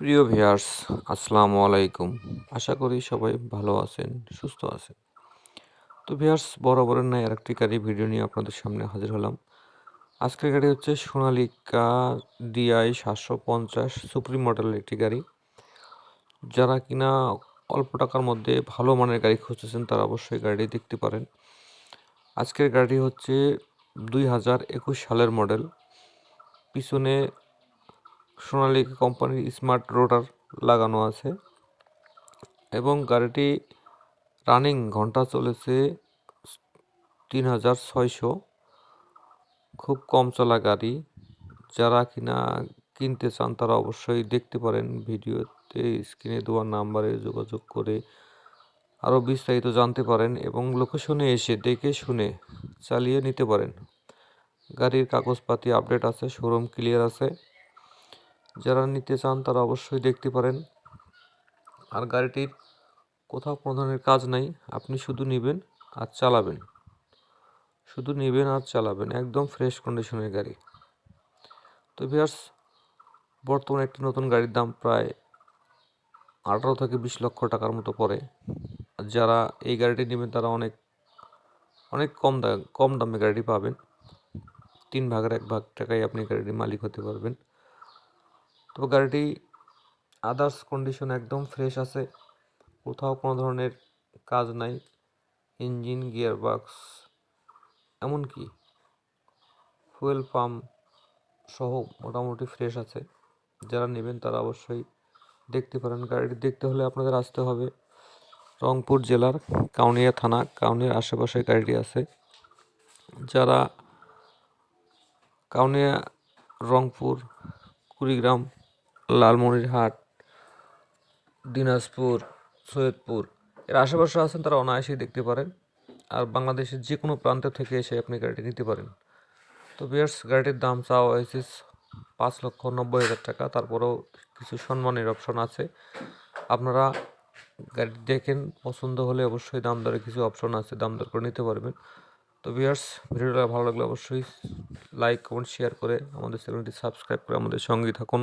প্রিয় ভিউয়ার্স, আসসালামু আলাইকুম। আশা করি সবাই ভালো আছেন, সুস্থ আছেন। তো ভিউয়ার্স, বরাবরের ন্যায় আরেকটি গাড়ি ভিডিও নিয়ে আপনাদের সামনে হাজির হলাম। আজকের গাড়ি হচ্ছে সোনালিকা ডিআই সাতশো পঞ্চাশ সুপ্রিম মডেলের একটি গাড়ি। যারা কিনা অল্প টাকার মধ্যে ভালো মানের গাড়ি খুঁজতেছেন, তারা অবশ্যই গাড়িটি দেখতে পারেন। আজকের গাড়ি হচ্ছে দুই হাজার একুশ সালের মডেল। পিছনে সোনালিকা কোম্পানির স্মার্ট রোটার লাগানো আছে এবং গাড়িটি রানিং ঘণ্টা চলেছে তিন হাজার ছয়শো। খুব কম চলা গাড়ি। যারা কিনা কিনতে চান তারা অবশ্যই দেখতে পারেন ভিডিওতে স্ক্রিনে দেওয়া নাম্বারে যোগাযোগ করে আরও বিস্তারিত জানতে পারেন এবং লোকেশনে এসে দেখে শুনে চালিয়ে নিতে পারেন। গাড়ির কাগজপাতি আপডেট আছে, শোরুম ক্লিয়ার আছে। যারা নিতে চান তারা অবশ্যই দেখতে পারেন। আর গাড়িটির কোথাও কোনো ধরনের কাজ নাই, আপনি শুধু নেবেন আর চালাবেন। শুধু নেবেন আর চালাবেন, একদম ফ্রেশ কন্ডিশনের গাড়ি। তো ভিয়ার্স বর্তমানে একটি নতুন গাড়ির দাম প্রায় আঠারো থেকে বিশ লক্ষ টাকার মতো পড়ে। যারা এই গাড়িটি নেবেন, তারা অনেক অনেক কম দাম, কম দামে গাড়িটি পাবেন। তিন ভাগের এক ভাগ টাকায় আপনি গাড়িটির মালিক হতে পারবেন। তো গাড়িটি আদার্স কন্ডিশন একদম ফ্রেশ আছে। কোথাও কোনো ধরনের কাজ নাই। ইঞ্জিন গিয়ার বাক্স এমনকি ফুয়েল পাম্প সহ মোটামুটি ফ্রেশ আছে। যারা নেবেন তারা অবশ্যই দেখতে পারেন। গাড়িটি দেখতে হলে আপনাদের আসতে হবে রংপুর জেলার কাউনিয়া থানা। কাউনিয়ার আশেপাশে গাড়িটি আছে। যারা কাউনিয়া, রংপুর, কুড়িগ্রাম লালমনিরহাট, দিনাজপুর, সৈয়দপুর। এর আশেপাশে আছেন তারা অনায়াসেই দেখতে পারেন। আর বাংলাদেশের যে কোনো প্রান্ত থেকে এসে আপনি গাড়িটি নিতে পারেন। তো বিয়ার্স গাড়িটির দাম চাওয়া হয়েছে পাঁচ লক্ষ নব্বই হাজার টাকা। তারপরেও কিছু সম্মানের অপশন আছে। আপনারা গাড়ি দেখেন, পছন্দ হলে অবশ্যই দাম দরে কিছু অপশন আছে, দাম দর করে নিতে পারবেন। তো ভিউয়ার্স, ভিডিওটা ভালো লাগলে অবশ্যই লাইক, কমেন্ট, শেয়ার করে আমাদের চ্যানেলটি সাবস্ক্রাইব করে আমাদের সঙ্গেই থাকুন।